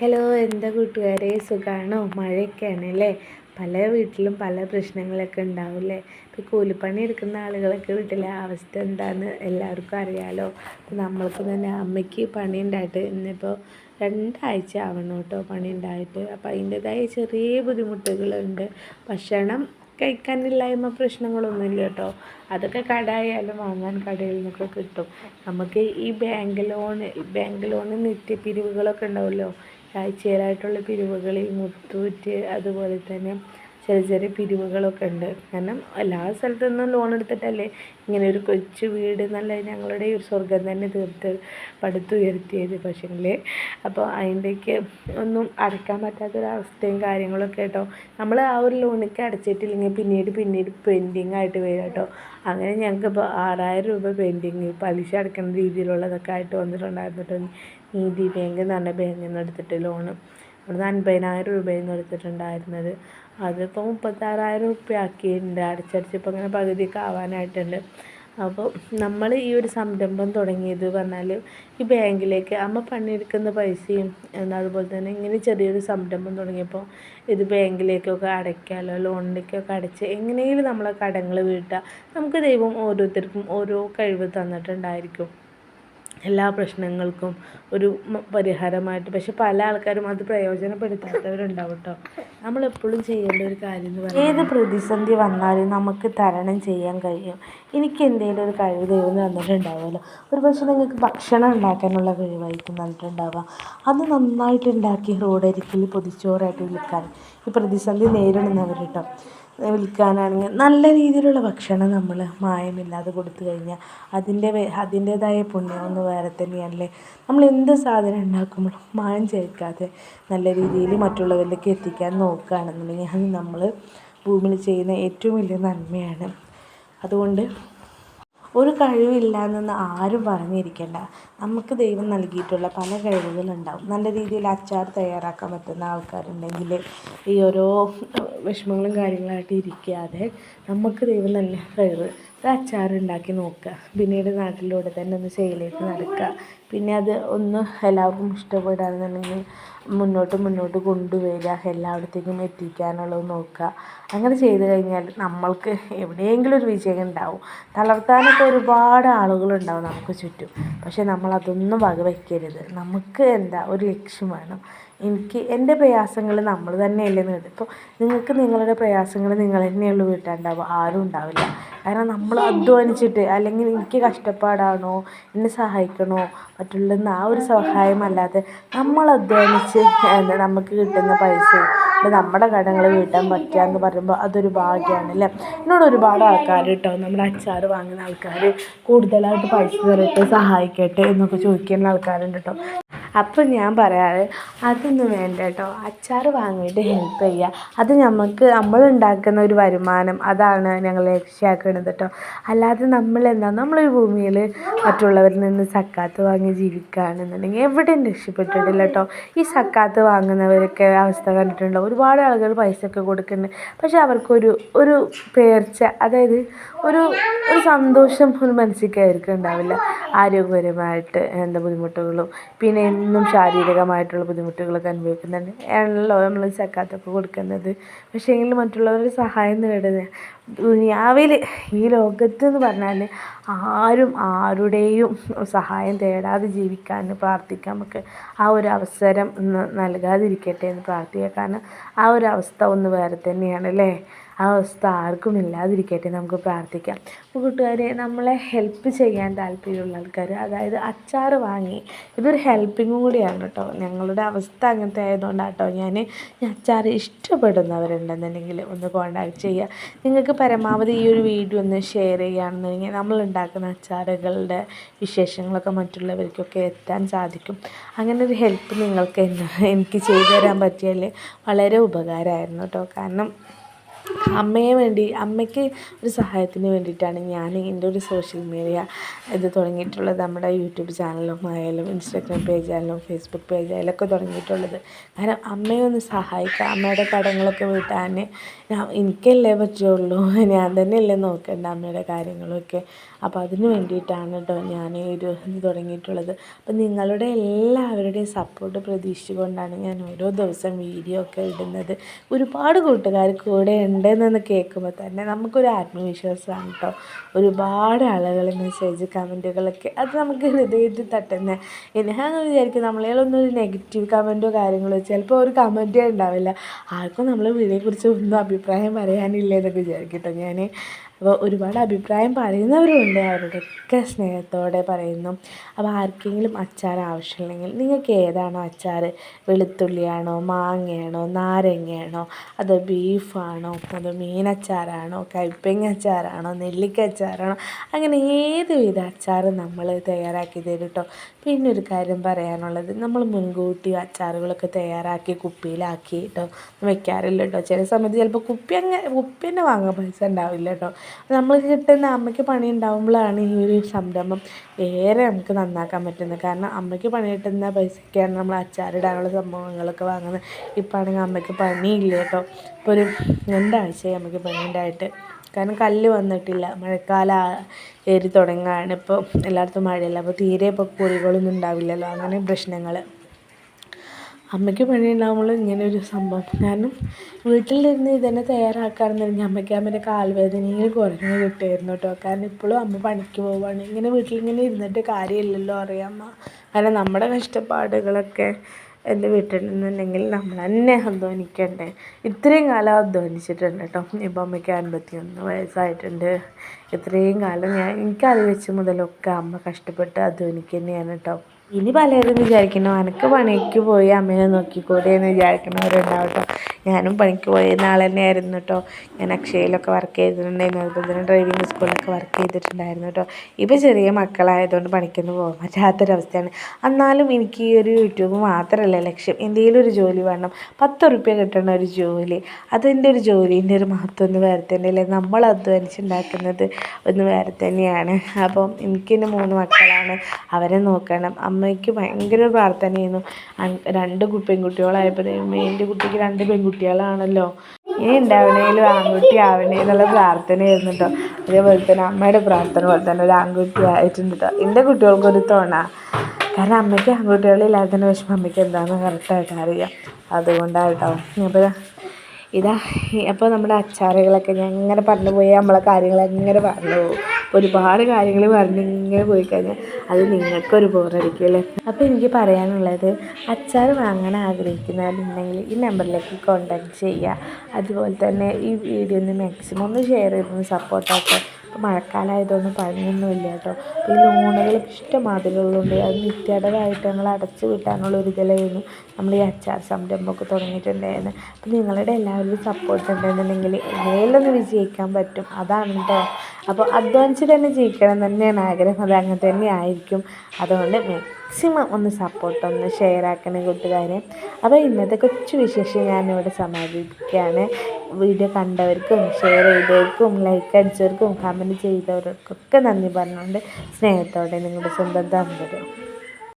Hello എന്താ കൂട്ടുകാരെ? സുഖമാണോ മഴയൊക്കെയാണ് അല്ലേ പല വീട്ടിലും പല പ്രശ്നങ്ങളൊക്കെ ഉണ്ടാവില്ലേ? ഇപ്പോൾ കൂലിപ്പണി എടുക്കുന്ന ആളുകളൊക്കെ വീട്ടിലെ അവസ്ഥ എന്താണെന്ന് എല്ലാവർക്കും അപ്പോൾ നമ്മൾക്ക് തന്നെ അമ്മയ്ക്ക് പണി ഉണ്ടായിട്ട് ഇന്നിപ്പോൾ രണ്ടാഴ്ച ആവണം കേട്ടോ പണി ഉണ്ടായിട്ട്. അപ്പോൾ അതിന്റെതായ ചെറിയ ബുദ്ധിമുട്ടുകളുണ്ട്. ഭക്ഷണം കഴിക്കാനില്ലായ്മ പ്രശ്നങ്ങളൊന്നുമില്ല കേട്ടോ. അതൊക്കെ കടയായാലും വാങ്ങാൻ കടയിൽ നിന്നൊക്കെ കിട്ടും. നമുക്ക് ഈ ബാങ്ക് ലോൺ ബാങ്ക് ലോണ് നിത്യപിരിവുകളൊക്കെ ഉണ്ടാവുമല്ലോ. ആഴ്ചയിലായിട്ടുള്ള പിരിവുകൾ ഈ മുത്തൂറ്റ് അതുപോലെ തന്നെ ചെറിയ ചെറിയ പിരിവുകളൊക്കെ ഉണ്ട്. കാരണം എല്ലാ സ്ഥലത്തു നിന്നും ലോൺ എടുത്തിട്ടല്ലേ? ഇങ്ങനെ ഒരു കൊച്ചു വീട് എന്നല്ല ഞങ്ങളുടെ ഒരു സ്വർഗം തന്നെ തീർത്ത് പടുത്തുയർത്തിയത് പക്ഷേങ്കിൽ അപ്പോൾ അതിന്റെയൊക്കെ ഒന്നും അടയ്ക്കാൻ പറ്റാത്തൊരവസ്ഥയും കാര്യങ്ങളൊക്കെ കേട്ടോ. നമ്മൾ ആ ഒരു ലോണൊക്കെ അടച്ചിട്ടില്ലെങ്കിൽ പിന്നീട് പിന്നീട് പെൻഡിങ് ആയിട്ട് വരും കേട്ടോ. അങ്ങനെ ഞങ്ങൾക്ക് ഇപ്പോൾ ആറായിരം രൂപ പെൻഡിങ് പലിശ അടക്കുന്ന രീതിയിലുള്ളതൊക്കെ ആയിട്ട് വന്നിട്ടുണ്ടായിരുന്നു കേട്ടോ നീതി ബാങ്ക് എന്ന് പറഞ്ഞ ബാങ്കിൽ നിന്ന് എടുത്തിട്ട് ലോണ് അവിടുന്ന് അൻപതിനായിരം രൂപയായിരുന്നു എടുത്തിട്ടുണ്ടായിരുന്നത്. അതിപ്പോൾ മുപ്പത്താറായിരം റുപ്യ ആക്കിയിട്ടുണ്ട്. അടച്ചടച്ച് ഇപ്പോൾ അങ്ങനെ പകുതിയൊക്കെ ആവാനായിട്ടുണ്ട്. അപ്പോൾ നമ്മൾ ഈ ഒരു സംരംഭം തുടങ്ങിയത് പറഞ്ഞാൽ ഈ ബാങ്കിലേക്ക് അമ്മ പണിയെടുക്കുന്ന പൈസയും എന്നാൽ അതുപോലെ തന്നെ ഇങ്ങനെ ചെറിയൊരു സംരംഭം തുടങ്ങിയപ്പോൾ ഇത് ബാങ്കിലേക്കൊക്കെ അടയ്ക്കാമല്ലോ ലോണിലേക്കൊക്കെ അടച്ച് എങ്ങനെയെങ്കിലും നമ്മളെ കടങ്ങൾ വീട്ടുക നമുക്ക് ദൈവം ഓരോരുത്തർക്കും ഓരോ കഴിവ് തന്നിട്ടുണ്ടായിരിക്കും. എല്ലാ പ്രശ്നങ്ങൾക്കും ഒരു പരിഹാരമായിട്ട്. പക്ഷെ പല ആൾക്കാരും അത് പ്രയോജനപ്പെടുത്താത്തവരുണ്ടാവും കേട്ടോ നമ്മളെപ്പോഴും ചെയ്യേണ്ട ഒരു കാര്യം പറയുന്നത് ഏത് പ്രതിസന്ധി വന്നാലും നമുക്ക് തരണം ചെയ്യാൻ കഴിയും. എനിക്ക് എന്തെങ്കിലും ഒരു കഴിവ് ദൈവം തന്നിട്ടുണ്ടാവുമല്ലോ. ഒരു പക്ഷേ നിങ്ങൾക്ക് ഭക്ഷണം ഉണ്ടാക്കാനുള്ള കഴിവായിരിക്കും തന്നിട്ടുണ്ടാവുക. അത് നന്നായിട്ട് ഉണ്ടാക്കി റോഡരികിൽ പൊതിച്ചോറായിട്ട് വിൽക്കാൻ ഈ പ്രതിസന്ധി നേരിടുന്നവർ കേട്ടോ വിൽക്കാനാണെങ്കിൽ നല്ല രീതിയിലുള്ള ഭക്ഷണം നമ്മൾ മായമില്ലാതെ കൊടുത്തു കഴിഞ്ഞാൽ അതിന്റെ അതിന്റേതായ പുണ്യം ഒന്ന് വേറെ തന്നെയല്ലേ നമ്മൾ എന്ത് സാധനം ഉണ്ടാക്കുമ്പോഴും മായം ചേർക്കാതെ നല്ല രീതിയിൽ മറ്റുള്ളവരിലേക്ക് എത്തിക്കാൻ നോക്കുകയാണെന്നുണ്ടെങ്കിൽ അത് നമ്മൾ ഭൂമിയിൽ ചെയ്യുന്ന ഏറ്റവും വലിയ നന്മയാണ്. അതുകൊണ്ട് ഒരു കഴിവില്ല ആരും പറഞ്ഞിരിക്കേണ്ട. നമുക്ക് ദൈവം നൽകിയിട്ടുള്ള പല കഴിവുകളുണ്ടാവും. നല്ല രീതിയിൽ അച്ചാർ തയ്യാറാക്കാൻ പറ്റുന്ന ആൾക്കാരുണ്ടെങ്കിൽ ഈ ഓരോ വിഷമങ്ങളും കാര്യങ്ങളായിട്ട് ഇരിക്കാതെ നമുക്ക് ദൈവം തന്നെ കഴിവ് അച്ചാർ ഉണ്ടാക്കി നോക്കുക. പിന്നീട് നാട്ടിലൂടെ തന്നെ ഒന്ന് സെയിലേക്ക് നടക്കുക. പിന്നെ അത് ഒന്ന് എല്ലാവർക്കും ഇഷ്ടപ്പെടാന്നുണ്ടെങ്കിൽ മുന്നോട്ട് മുന്നോട്ട് കൊണ്ടുവരിക. എല്ലായിടത്തേക്കും എത്തിക്കാനുള്ളത് നോക്കുക. അങ്ങനെ ചെയ്ത് കഴിഞ്ഞാൽ നമ്മൾക്ക് എവിടെയെങ്കിലും ഒരു വിജയം ഉണ്ടാവും. തളർത്താനൊക്കെ ഒരുപാട് ആളുകളുണ്ടാവും നമുക്ക് ചുറ്റും. പക്ഷേ നമ്മളതൊന്നും വകവയ്ക്കരുത്. നമുക്ക് എന്താ ഒരു ലക്ഷ്യം വേണം. എനിക്ക് എന്റെ പ്രയാസങ്ങൾ നമ്മൾ തന്നെയല്ലേ നേടും. ഇപ്പോൾ നിങ്ങൾക്ക് നിങ്ങളുടെ പ്രയാസങ്ങൾ നിങ്ങൾ തന്നെയുള്ളൂ വീട്ടാണ്ടാവുക ആരും ഉണ്ടാവില്ല. കാരണം നമ്മൾ അധ്വാനിച്ചിട്ട് അല്ലെങ്കിൽ എനിക്ക് കഷ്ടപ്പാടാണോ എന്നെ സഹായിക്കണോ മറ്റുള്ള ആ ഒരു സഹായമല്ലാതെ നമ്മൾ അധ്വാനിച്ച് എന്താ നമുക്ക് കിട്ടുന്ന പൈസ നമ്മുടെ കടങ്ങൾ വീട്ടാൻ പറ്റുക എന്ന് പറയുമ്പോൾ അതൊരു ഭാഗ്യമാണ് അല്ലേ? എന്നോട് ഒരുപാട് ആൾക്കാർ കേട്ടോ നമ്മുടെ അച്ചാർ വാങ്ങുന്ന ആൾക്കാർ കൂടുതലായിട്ട് പൈസ തരട്ടെ സഹായിക്കട്ടെ എന്നൊക്കെ ചോദിക്കുന്ന ആൾക്കാരുണ്ട് കേട്ടോ. അപ്പം ഞാൻ പറയാറ് അതൊന്നും വേണ്ട കേട്ടോ. അച്ചാർ വാങ്ങിയിട്ട് ഹെൽപ്പ് ചെയ്യുക അത് നമുക്ക് നമ്മൾ ഉണ്ടാക്കുന്ന ഒരു വരുമാനം അതാണ് ഞങ്ങൾ ലക്ഷ്യമാക്കുന്നത് കേട്ടോ. അല്ലാതെ നമ്മൾ എന്താ നമ്മൾ ഈ ഭൂമിയിൽ മറ്റുള്ളവരിൽ നിന്ന് സക്കാത്ത് വാങ്ങി ജീവിക്കുകയാണെന്നുണ്ടെങ്കിൽ എവിടെയും രക്ഷപ്പെട്ടിട്ടില്ല കേട്ടോ. ഈ സക്കാത്ത് വാങ്ങുന്നവരൊക്കെ അവസ്ഥ കണ്ടിട്ടുണ്ടോ? ഒരുപാട് ആളുകൾ പൈസ ഒക്കെ കൊടുക്കുന്നുണ്ട്. പക്ഷെ അവർക്കൊരു ഒരു പേർച്ച അതായത് ഒരു ഒരു സന്തോഷം ഒരു മനസ്സിലേക്കായിരിക്കും ഉണ്ടാവില്ല. ആരോഗ്യപരമായിട്ട് എന്താ ബുദ്ധിമുട്ടുകളും പിന്നെ എന്നും ശാരീരികമായിട്ടുള്ള ബുദ്ധിമുട്ടുകളൊക്കെ അനുഭവിക്കുന്നുണ്ട്. ആണല്ലോ നമ്മൾ സക്കാത്തൊക്കെ കൊടുക്കുന്നത്. പക്ഷേ എങ്കിൽ മറ്റുള്ളവരുടെ സഹായം നേടുന്നത് ദുനിയാവിൽ ഈ ലോകത്ത് എന്ന് പറഞ്ഞാൽ ആരും ആരുടെയും സഹായം തേടാതെ ജീവിക്കാൻ പ്രാർത്ഥിക്കാൻ നമുക്ക് ആ ഒരു അവസരം നൽകാതിരിക്കട്ടെ എന്ന് പ്രാർത്ഥിക്കാൻ കാരണം ആ ഒരു അവസ്ഥ ഒന്ന് വേറെ തന്നെയാണ് അല്ലേ ആ അവസ്ഥ ആർക്കും ഇല്ലാതിരിക്കട്ടെ നമുക്ക് പ്രാർത്ഥിക്കാം. അപ്പോൾ കൂട്ടുകാരെ നമ്മളെ ഹെൽപ്പ് ചെയ്യാൻ താല്പര്യമുള്ള ആൾക്കാർ അതായത് അച്ചാർ വാങ്ങി ഇതൊരു ഹെൽപ്പിങ്ങും കൂടിയാണ് കേട്ടോ. ഞങ്ങളുടെ അവസ്ഥ അങ്ങനത്തെ ആയതുകൊണ്ടാണ് കേട്ടോ ഞാൻ അച്ചാർ ഇഷ്ടപ്പെടുന്നവരുണ്ടെന്നുണ്ടെങ്കിൽ ഒന്ന് കോണ്ടാക്ട് ചെയ്യുക നിങ്ങൾക്ക് പരമാവധി ഈ ഒരു വീഡിയോ ഒന്ന് ഷെയർ ചെയ്യുകയാണെന്നുണ്ടെങ്കിൽ നമ്മൾ ഉണ്ടാക്കുന്ന അച്ചാറുകളുടെ വിശേഷങ്ങളൊക്കെ മറ്റുള്ളവർക്കൊക്കെ എത്താൻ സാധിക്കും. അങ്ങനെ ഒരു ഹെൽപ്പ് നിങ്ങൾക്ക് എനിക്ക് ചെയ്തു തരാൻ പറ്റിയാൽ വളരെ ഉപകാരമായിരുന്നു കേട്ടോ. കാരണം അമ്മയെ വേണ്ടി അമ്മയ്ക്ക് ഒരു സഹായത്തിന് വേണ്ടിയിട്ടാണ് ഞാൻ എന്റെ ഒരു സോഷ്യൽ മീഡിയ ഇത് തുടങ്ങിയിട്ടുള്ളത്. നമ്മുടെ യൂട്യൂബ് ചാനലും ആയാലും ഇൻസ്റ്റാഗ്രാം പേജായാലും ഫേസ്ബുക്ക് പേജായാലും ഒക്കെ തുടങ്ങിയിട്ടുള്ളത്. കാരണം അമ്മയെ ഒന്ന് സഹായിക്കുക അമ്മയുടെ കടങ്ങളൊക്കെ വീട്ടാൻ ഞാൻ എനിക്കല്ലേ പറ്റുള്ളൂ. ഞാൻ തന്നെയല്ലേ നോക്കേണ്ട അമ്മയുടെ കാര്യങ്ങളൊക്കെ. അപ്പോൾ അതിന് വേണ്ടിയിട്ടാണ് കേട്ടോ ഞാൻ ഒരു ഇത് തുടങ്ങിയിട്ടുള്ളത്. അപ്പം നിങ്ങളുടെ എല്ലാവരുടെയും സപ്പോർട്ട് പ്രതീക്ഷിച്ചുകൊണ്ടാണ് ഞാൻ ഓരോ ദിവസം വീഡിയോ ഒക്കെ ഇടുന്നത്. ഒരുപാട് കൂട്ടുകാർ കൂടെ ഉണ്ടെന്നൊന്ന് കേൾക്കുമ്പോൾ തന്നെ നമുക്കൊരു ആത്മവിശ്വാസമാണ് കേട്ടോ ഒരുപാട് ആളുകൾ മെസ്സേജ് കമന്റുകളൊക്കെ അത് നമുക്ക് ഹൃദയത്തിൽ തട്ടുന്ന. എന്നാന്ന് വിചാരിക്കും നമ്മളേലൊന്നും ഒരു നെഗറ്റീവ് കമന്റോ കാര്യങ്ങളോ ചിലപ്പോൾ ഒരു കമന്റേ ഉണ്ടാവില്ല. ആർക്കും നമ്മൾ വീഡിയോയെക്കുറിച്ച് ഒന്നും അഭിപ്രായം പറയാനില്ല എന്നൊക്കെ വിചാരിക്കും കേട്ടോ ഞാൻ അപ്പോൾ ഒരുപാട് അഭിപ്രായം പറയുന്നവരുണ്ട്. അവരുടെയൊക്കെ സ്നേഹത്തോടെ പറയുന്നു. അപ്പോൾ ആർക്കെങ്കിലും അച്ചാർ ആവശ്യമില്ലെങ്കിൽ നിങ്ങൾക്ക് ഏതാണോ അച്ചാർ? വെളുത്തുള്ളിയാണോ മാങ്ങയാണോ നാരങ്ങയാണോ അതോ ബീഫാണോ അതോ മീനച്ചാറാണോ കൈപ്പങ്ങ അച്ചാറാണോ നെല്ലിക്ക അച്ചാറാണോ? അങ്ങനെ ഏത് വിധ അച്ചാറും നമ്മൾ തയ്യാറാക്കി തരും കേട്ടോ പിന്നെ ഒരു കാര്യം പറയാനുള്ളത്. നമ്മൾ മുൻകൂട്ടി അച്ചാറുകളൊക്കെ തയ്യാറാക്കി കുപ്പിയിലാക്കി കേട്ടോ വെക്കാറില്ല കേട്ടോ ചില സമയത്ത് ചിലപ്പോൾ കുപ്പി അങ്ങനെ കുപ്പി തന്നെ വാങ്ങാൻ പൈസ ഉണ്ടാവില്ല കേട്ടോ നമ്മൾ കിട്ടുന്ന അമ്മയ്ക്ക് പണി ഉണ്ടാകുമ്പോഴാണ് ഈ ഒരു സംരംഭം ഏറെ നമുക്ക് നന്നാക്കാൻ പറ്റുന്നത്. കാരണം അമ്മയ്ക്ക് പണി കിട്ടുന്ന പൈസയ്ക്കാണ് നമ്മൾ അച്ചാറിടാനുള്ള സംഭവങ്ങളൊക്കെ വാങ്ങുന്നത്. ഇപ്പം ആണെങ്കിൽ അമ്മയ്ക്ക് പണിയില്ല കേട്ടോ. ഇപ്പോൾ ഒരു രണ്ടാഴ്ചയായി അമ്മയ്ക്ക് പണി ഉണ്ടായിട്ട് കാരണം കല്ല് വന്നിട്ടില്ല. മഴക്കാലം ഏറി തുടങ്ങുകയാണ് ഇപ്പോൾ എല്ലായിടത്തും മഴയല്ല. അപ്പോൾ തീരെ ഇപ്പോൾ കുഴികളൊന്നും ഉണ്ടാവില്ലല്ലോ. അങ്ങനെ പ്രശ്നങ്ങൾ. അമ്മയ്ക്ക് പണി ഉണ്ടാകുമ്പോൾ ഇങ്ങനെ ഒരു സംഭവം. കാരണം വീട്ടിലിരുന്ന് ഇതന്നെ തയ്യാറാക്കുകയാണെന്നുണ്ടെങ്കിൽ അമ്മയ്ക്ക് അമ്മേന്റെ കാൽവേദനയും കുറഞ്ഞ് കിട്ടുമായിരുന്നു കേട്ടോ. കാരണം ഇപ്പോഴും അമ്മ പണിക്ക് പോവുകയാണ്. ഇങ്ങനെ വീട്ടിലിങ്ങനെ ഇരുന്നിട്ട് കാര്യമില്ലല്ലോ അറിയാമ്മ. കാരണം നമ്മുടെ കഷ്ടപ്പാടുകളൊക്കെ എന്റെ വീട്ടിൽ നിന്നുണ്ടെങ്കിൽ നമ്മൾ തന്നെ അധ്വാനിക്കണ്ടേ. ഇത്രയും കാലം അധ്വാനിച്ചിട്ടുണ്ട് കേട്ടോ. ഇപ്പം അമ്മയ്ക്ക് അൻപത്തി ഒന്ന് വയസ്സായിട്ടുണ്ട്. ഇത്രയും കാലം ഞാൻ എനിക്കത് വെച്ച് മുതലൊക്കെ അമ്മ കഷ്ടപ്പെട്ട് അധ്വാനിക്കുന്നതാണ് കേട്ടോ. ഇനി പലരും വിചാരിക്കുന്നു അനക്ക് പണിക്ക് പോയി അമ്മേനെ നോക്കിക്കൂടെ എന്ന് വിചാരിക്കുന്നവരുണ്ടാവും കേട്ടോ ഞാനും പണിക്ക് പോയിരുന്ന ആൾ തന്നെയായിരുന്നു കേട്ടോ ഞാൻ അക്ഷയയിലൊക്കെ വർക്ക് ചെയ്തിട്ടുണ്ടായിരുന്നു. അതുപോലെ തന്നെ ഡ്രൈവിംഗ് സ്കൂളിലൊക്കെ വർക്ക് ചെയ്തിട്ടുണ്ടായിരുന്നു കേട്ടോ ഇപ്പോൾ ചെറിയ മക്കളായതുകൊണ്ട് പണിക്കൊന്നും പോകാൻ പറ്റാത്തൊരവസ്ഥയാണ്. എന്നാലും എനിക്ക് ഈ ഒരു യൂട്യൂബ് മാത്രമല്ല ലക്ഷ്യം. എന്തെങ്കിലും ഒരു ജോലി വേണം. പത്ത് റുപ്യ കിട്ടുന്ന ഒരു ജോലി. അതിന്റെ ഒരു ജോലീന്റെ ഒരു മഹത്വം ഒന്ന് വേറെ തന്നെയല്ലേ? നമ്മൾ അധ്വാനിച്ചുണ്ടാക്കുന്നത് ഒന്ന് വേറെ തന്നെയാണ്. അപ്പം എനിക്കെന്നെ മൂന്ന് മക്കളാണ്. അവരെ നോക്കണം. അമ്മയ്ക്ക് ഭയങ്കര പ്രാർത്ഥനയായിരുന്നു. രണ്ട് പെൺകുട്ടികളായപ്പോൾ എന്റെ കുട്ടിക്ക് രണ്ട് പെൺകുട്ടികളാണല്ലോ. ഇനി ഉണ്ടാവണേലും ആൺകുട്ടി ആവണേ എന്നുള്ള പ്രാർത്ഥനയായിരുന്നു കേട്ടോ അതേപോലെ തന്നെ അമ്മയുടെ പ്രാർത്ഥന പോലെ തന്നെ ഒരു ആൺകുട്ടി ആയിട്ടുണ്ട് കേട്ടോ എന്റെ കുട്ടികൾക്കൊരു തോണ. കാരണം അമ്മയ്ക്ക് ആൺകുട്ടികളില്ലാത്തതിന്റെ വിഷമം അമ്മയ്ക്ക് എന്താണെന്ന് കറക്റ്റായിട്ട് അറിയാം. അതുകൊണ്ടാണ് കേട്ടോ അപ്പോൾ ഇതാ അപ്പോൾ നമ്മുടെ അച്ചാറുകളൊക്കെ ഞാൻ ഇങ്ങനെ പറഞ്ഞു പോയി നമ്മളെ കാര്യങ്ങളെങ്ങനെ പറഞ്ഞു പോകും ഒരുപാട് കാര്യങ്ങൾ പറഞ്ഞിങ്ങനെ പോയി കഴിഞ്ഞാൽ അത് നിങ്ങൾക്കൊരു ബോറടിക്കുമല്ലേ അപ്പോൾ എനിക്ക് പറയാനുള്ളത് അച്ചാർ വാങ്ങാൻ ആഗ്രഹിക്കുന്നവരുണ്ടെങ്കിൽ ഈ നമ്പറിലേക്ക് കോൺടാക്ട് ചെയ്യുക അതുപോലെ തന്നെ ഈ വീഡിയോ ഒന്ന് മാക്സിമം ഒന്ന് ഷെയർ ചെയ്തൊന്ന് സപ്പോർട്ടാക്കുക ഇപ്പോൾ മഴക്കാലമായതൊന്നും പണിയൊന്നുമില്ല കേട്ടോ. ഈ ലോണുകൾ ഇഷ്ടമാതിരികളുണ്ട് അത് നിത്യടവായിട്ട് ഞങ്ങൾ അടച്ചു വിട്ടാനുള്ള ഒരു ഇതിലായിരുന്നു നമ്മൾ ഈ അച്ചാർ സംരംഭമൊക്കെ തുടങ്ങിയിട്ടുണ്ടായിരുന്നു അപ്പോൾ നിങ്ങളുടെ എല്ലാവരുടെയും സപ്പോർട്ട് ഉണ്ടെന്നുണ്ടെങ്കിൽ എങ്ങനെയൊന്ന് വിജയിക്കാൻ പറ്റും. അതാണ് കേട്ടോ അപ്പോൾ അധ്വാനിച്ച് തന്നെ ജയിക്കണം തന്നെയാണ് ആഗ്രഹം. അത് അങ്ങനെ തന്നെ ആയിരിക്കും. അതുകൊണ്ട് മാക്സിമം ഒന്ന് സപ്പോർട്ട് ഒന്ന് ഷെയർ ആക്കണം കൂട്ടുകാരെ. അപ്പോൾ ഇന്നത്തെ കൊച്ചു വിശേഷം ഞാനിവിടെ സമാപിക്കുകയാണ് വീഡിയോ കണ്ടവർക്കും ഷെയർ ചെയ്തവർക്കും ലൈക്ക് അടിച്ചവർക്കും കമന്റ് ചെയ്തവർക്കൊക്കെ നന്ദി പറഞ്ഞുകൊണ്ട് സ്നേഹത്തോടെ നിങ്ങളുടെ സ്വന്തം തമ്പുരം